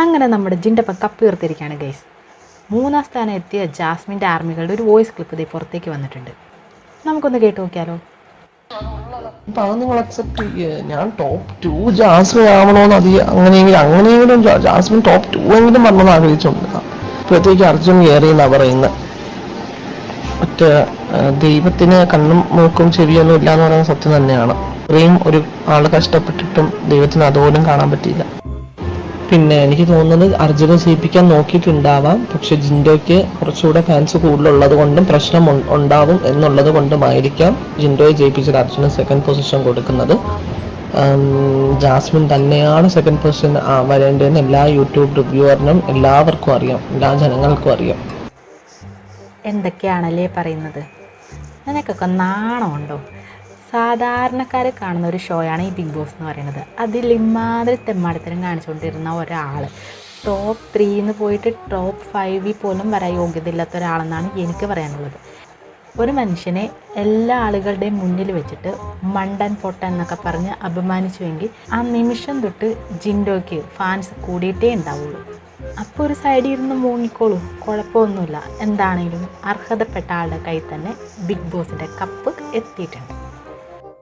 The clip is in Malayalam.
അങ്ങനെ നമ്മുടെ ജിന്റെപ്പം കപ്പ് ഉയർത്തിയിരിക്കുകയാണ് ഗൈസ് മൂന്നാം സ്ഥാനം എത്തിയ ജാസ്മിന്റെ ആർമികളുടെ ഒരു വോയിസ് ക്ലിപ്പ് ഇതേ പുറത്തേക്ക് വന്നിട്ടുണ്ട്. നമുക്കൊന്ന് കേട്ട് നോക്കിയാലോ? ഞാൻ ടോപ്പ് ടു ജാസ്മിൻ ആവണോന്ന് അത് അങ്ങനെയെങ്കിലും അങ്ങനെയെങ്കിലും ജാസ്മിൻ ടോപ്പ് ടു എങ്കിലും വരണമെന്ന് ആഗ്രഹിച്ചുണ്ട് ഇപ്പോഴത്തേക്ക് അർജുൻ കയറി എന്നാ പറയുന്നത് മറ്റേ ദൈവത്തിന് കണ്ണും മൂക്കും ചെവിയൊന്നും ഇല്ല എന്ന് പറയുന്ന സത്യം തന്നെയാണ്. ഇത്രയും ഒരു ആൾ കഷ്ടപ്പെട്ടിട്ടും ദൈവത്തിന് അതുപോലും കാണാൻ പറ്റിയില്ല. പിന്നെ എനിക്ക് തോന്നുന്നത് അർജുനെ ജയിപ്പിക്കാൻ നോക്കിയിട്ടുണ്ടാവാം. പക്ഷെ ജിൻഡോയ്ക്ക് കുറച്ചുകൂടെ ഫാൻസ് കൂടുതലുള്ളത് കൊണ്ടും പ്രശ്നം ഉണ്ടാവും എന്നുള്ളത് കൊണ്ടുമായിരിക്കാം ജിൻഡോയെ ജയിപ്പിച്ചത് അർജുന് സെക്കൻഡ് പൊസിഷൻ കൊടുക്കുന്നത്. ജാസ്മിൻ തന്നെയാണ് സെക്കൻഡ് പൊസിഷൻ വരേണ്ടതെന്ന് എല്ലാ യൂട്യൂബ് റിവ്യൂവറിനും എല്ലാവർക്കും അറിയാം എല്ലാ ജനങ്ങൾക്കും അറിയാം. എന്തൊക്കെയാണല്ലേ പറയുന്നത്? നിനക്കൊക്കെ നാണമുണ്ടോ? സാധാരണക്കാർ കാണുന്ന ഒരു ഷോയാണ് ഈ ബിഗ് ബോസ് എന്ന് പറയുന്നത്. അതിൽ ഇമാതിരി തെമ്മാടിത്തരം കാണിച്ചുകൊണ്ടിരുന്ന ഒരാൾ ടോപ്പ് ത്രീന്ന് പോയിട്ട് ടോപ്പ് ഫൈവിൽ പോലും വരാൻ യോഗ്യതയില്ലാത്ത ഒരാളെന്നാണ് എനിക്ക് പറയാനുള്ളത്. ഒരു മനുഷ്യനെ എല്ലാ ആളുകളുടെയും മുന്നിൽ വെച്ചിട്ട് മണ്ടൻ പൊട്ടൻ എന്നൊക്കെ പറഞ്ഞ് അപമാനിച്ചുവെങ്കിൽ ആ നിമിഷം തൊട്ട് ജിൻഡോയ്ക്ക് ഫാൻസ് കൂടിയിട്ടേ ഉണ്ടാവുള്ളൂ. അപ്പോൾ ഒരു സൈഡിൽ ഇരുന്ന് മൂങ്ങിക്കോളൂ. കുഴപ്പമൊന്നുമില്ല. എന്താണെങ്കിലും അർഹതപ്പെട്ട ആളുടെ കയ്യിൽ തന്നെ ബിഗ് ബോസിന്റെ കപ്പ് എത്തിയിട്ടുണ്ട്.